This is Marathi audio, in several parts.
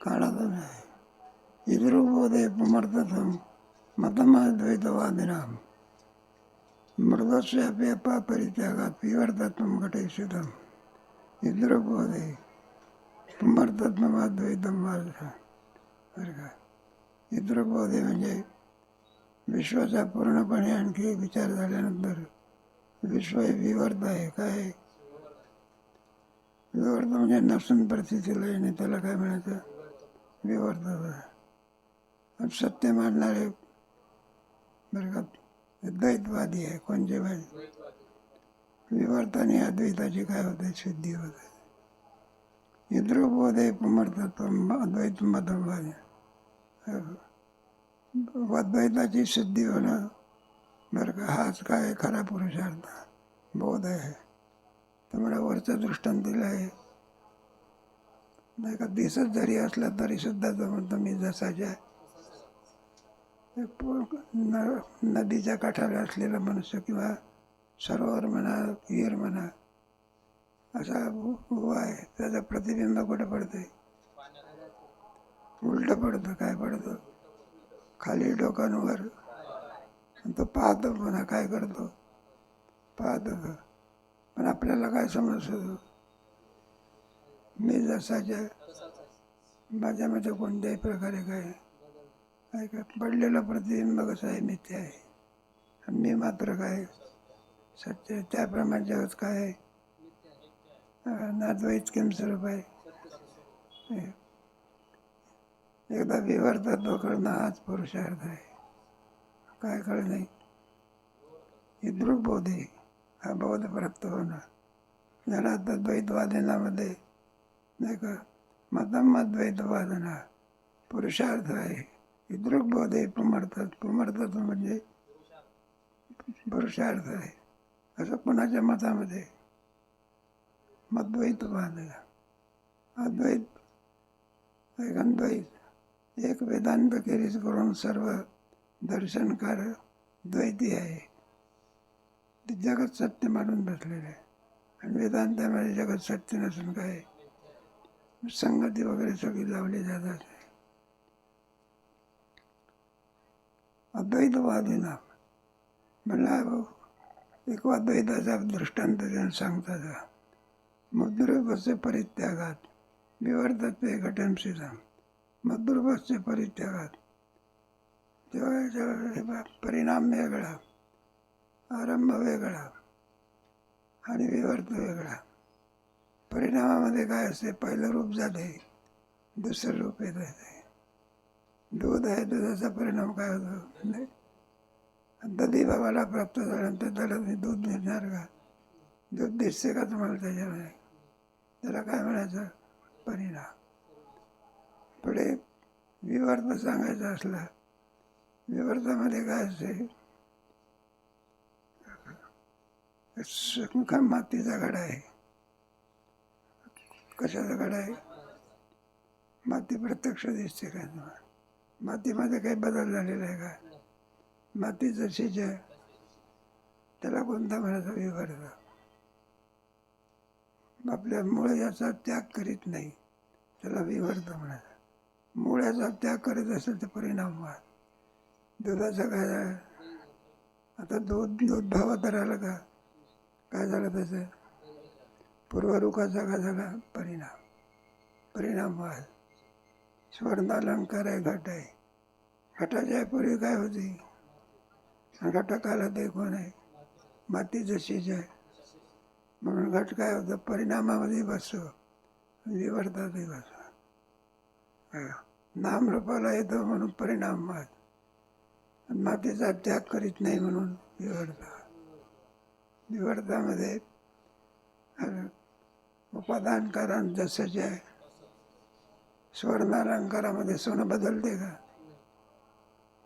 ಕಾಣದ ಎದುರುಬೋದೆ ಪುಮರ್ತಂ मतमद्वैतवादिनां मृदस्याप्यप परित्यागात् विवर्तत्वं घटयिष्यतम् इद्रबोधे पुमर्तत्वमद्वैतं वाद बरं का इद्रबोधे म्हणजे विश्वाचा पूर्णपणे आणखी विचार झाल्यानंतर विश्व हे विवर्त आहे. काय विवर्त म्हणजे नसून परिस्थितीला येणे त्याला काय म्हणायचं? विवर्त सत्य मानणारे बरं का द्वैतवादी आहे. कोणते भाई? विवर्त आणि अद्वैताची काय होते? सिद्धी होते. इद्रबोध आहे पुमर्थत्व अद्वैत मधवादी अद्वैताची सिद्धी होणं बरं का हाच काय खरा पुरुषार्थ? बोध आहे. त्यामुळे वरचं दृष्टांत दिलं आहे. नाही का दिसत जरी असला तरी सुद्धा जमून तुम्ही जसाच्या नदीच्या काठाला असलेला मनुष्य किंवा सरोवर म्हणा विहीर म्हणा असा उभा आहे. त्याचं प्रतिबिंब कुठं पडतंय? उलट पडतं काय पडतं? खाली डोकांवर तो पाहतो म्हणा काय करतो. पाहतो तो. पण आपल्याला काय समजतो मी जसाच्या माझ्यामध्ये कोणत्याही प्रकारे काय काय का पडलेलं प्रतिबिंब कसं आहे मिथ्या आहे. मी मात्र काय सत्य त्याप्रमाणे जगत काय आहे? नाद्वैत स्वरूप आहे. हे. एकदा विवर्तत्व करणं हाच पुरुषार्थ आहे. काय कळलं नाही. हे दृग्बोध आहे हा बोध प्राप्त होणं. ज्याला आता द्वैतवादनामध्ये नाही का? मतमद्वैतवादना पुरुषार्थ आहे. हे दृग्बोध आहे पुमर्थत पुमर्थत म्हणजे पुरुषार्थ आहे. असं कोणाच्या मतामध्ये? मद्वैतवाद. अद्वैत एक एक वेदांत केरीज करून सर्व दर्शनकार द्वैती आहे. ते जगत सत्य मानून बसलेले आहे. आणि वेदांतामध्ये जगत सत्य नसून काय? संगती वगैरे सगळी लावली जातात अद्वैतवादीना म्हणला एक अद्वैताचा दृष्टांत त्यानं सांगतात मधुरपस्य परित्यागात. विवर्तत्वे घटनशीला मधुरपस्य परित्यागात. तेव्हा परिणाम वेगळा आरंभ वेगळा आणि विवर्त वेगळा परिणामामध्ये काय असते पहिलं रूप जाते दुसरं रूप येत आहे दूध आहे दुधाचा परिणाम काय होतो नाही दधी बाबाला प्राप्त झाल्यानंतर त्याला मी दूध मिळणार का दूध दिसते का तुम्हाला त्याच्यामध्ये त्याला काय म्हणायचं परिणाम पुढे विवर्त सांगायचं असला विवर्तामध्ये काय असते शंखा मातीचा घडा आहे कशाचा घडा आहे माती प्रत्यक्ष दिसते का तुम्हाला मातीमध्ये काही बदल झालेला आहे का माती जशीच आहे त्याला कोणता म्हणायचा विवर्त आपल्या मूळ याचा त्याग करीत नाही त्याला विवर्ध म्हणायचा मुळ्याचा त्याग करत असेल तर परिणाम व्हा दुधाचं काय आता दूध दूध भावात राहिलं का? काय झालं त्याचं? पूर्वरुखाचा काय झाला? परिणाम. परिणाम व्हाल. स्वर्णालंकार आहे घट आहे. घटाच्या पूर्वी काय होती? घटकाला ते कोण आहे? माती जशीच आहे. म्हणून घट काय होतं? परिणामामध्ये बसतो. विवर्तातही बसतो. नाम रूपाला येतो म्हणून परिणाम वाद मातीचा त्याग करीत नाही म्हणून विवर्त विवर्तामध्ये उपादानकारां जे आहे स्वर्णालंकारामध्ये सोनं बदलते का?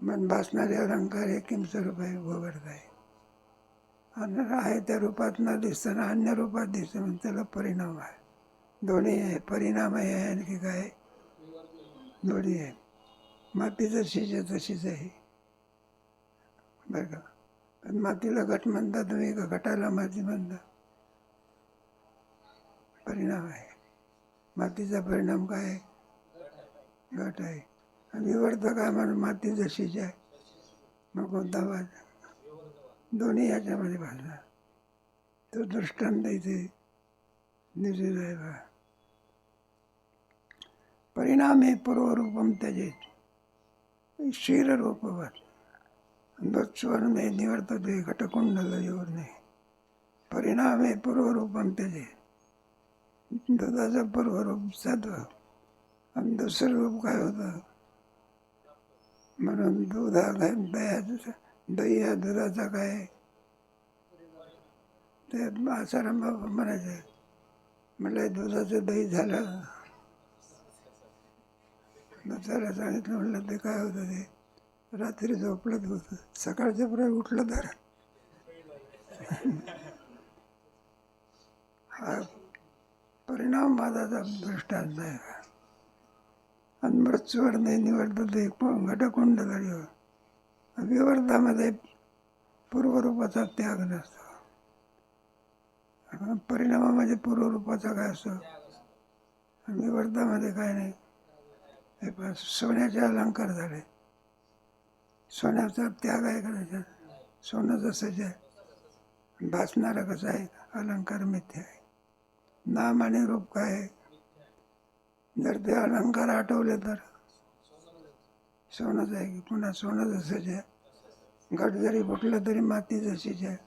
मन भासणारे अलंकार हे किमस्वरूप आहे गोवर्ध आहे. आणि आहे त्या रूपात न दिसताना अन्य रूपात दिसतं म्हणून त्याला परिणाम आहे. दोन्ही आहे परिणाम आहे आणखी काय? दोन्ही आहे. माती जशीच आहे तशीच आहे. बरं का पण मातीला घट म्हणता तुम्ही का घटाला माती म्हणता परिणाम आहे. मातीचा परिणाम काय? आहे घट आहे. आणि विवर्तक काय म्हणून माती जशीच आहे? मग कोणता वाद दोन्ही याच्यामध्ये भाजला तो दृष्टांत इथे निश्चित आहे बा परिणाम हे पूर्वरूपम त्याचे. क्षीररूपवत बत्स्वरणे निवर्तते परिणाम परिणामे पूर्वरूपम त्यजे दुधाचं पूर्वरूप सत्व आणि दुसरं रूप काय होतं? म्हणून दुधा काय दह्याचा दही हा दुधाचा काय? ते आसाराम बाबा म्हणायचे म्हटलं दुधाचं दही झालं. दुसऱ्याला सांगितलं म्हटलं ते काय होतं ते? रात्री झोपलं होतं. सकाळच्या पुढे उठलं तर. हा परिणाम माझाचा दृष्टांत आहे. आणि मृत्यूवर नाही निवडतं घटकुंड तरी विवर्धामध्ये पूर्वरूपाचा त्याग नसतो. परिणामामध्ये पूर्वरूपाचा काय असतो? आणि काय नाही. हे सोन्याचे अलंकार झाले. सोन्याचा त्याग आहे का त्याच्यात सोनं जसंच आहे. भासणारं कसं आहे? अलंकार मिथ्या आहे. नाम आणि रूप काय आहे? जर ते अलंकार आठवले तर? सोनंच आहे की पुन्हा सोनं जसंच आहे. घट जरी फुटलं तरी माती जशीच आहे.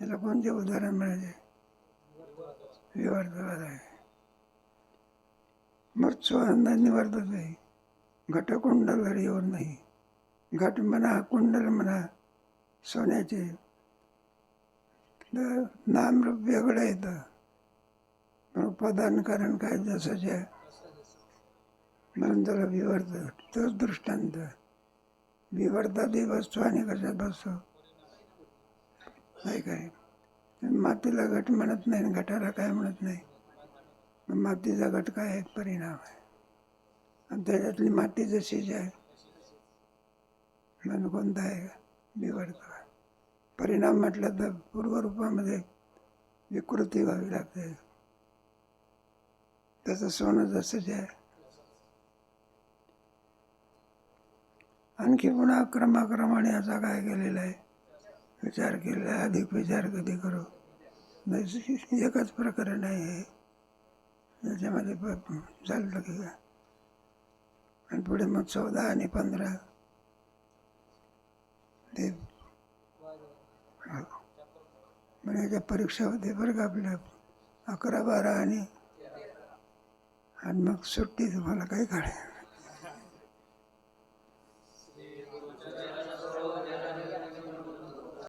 याला कोणते उदाहरण मिळाले? विवर्तवाद आहे. मृत्यू आहे. घटकुंड घरी येऊन नाही. घट म्हणा कुंडल म्हणा सोन्याचे. तर नामरूप वेगळं येतं. पण कारण काय जसंच आहे म्हणून त्याला विवर्त तोच दृष्टांत. विवर्ता ते बसतो आणि कशात बसतो. नाही काय? मातीला घट म्हणत नाही आणि घटाला काय म्हणत नाही. मग मातीचा घट काय? एक परिणाम आहे. आणि त्याच्यातली माती जशीच आहे म्हणून कोणता आहे बिघडतो परिणाम म्हटलं तर पूर्वरूपामध्ये विकृती व्हावी लागते. त्याचं सोनं जसंच आहे. आणखी पुन्हा क्रमाक्रमाने याचा काय केलेला आहे? विचार केलेला आहे अधिक विचार कधी करू? नाही एकच प्रकरण आहे हे. याच्यामध्ये झालं चालतं की आणि पुढे मग चौदा आणि पंधरा. ते हो. मग याच्या परीक्षा होते बरं का आपल्या अकरा बारा आणि आणि मग सुट्टी तुम्हाला काय काढाय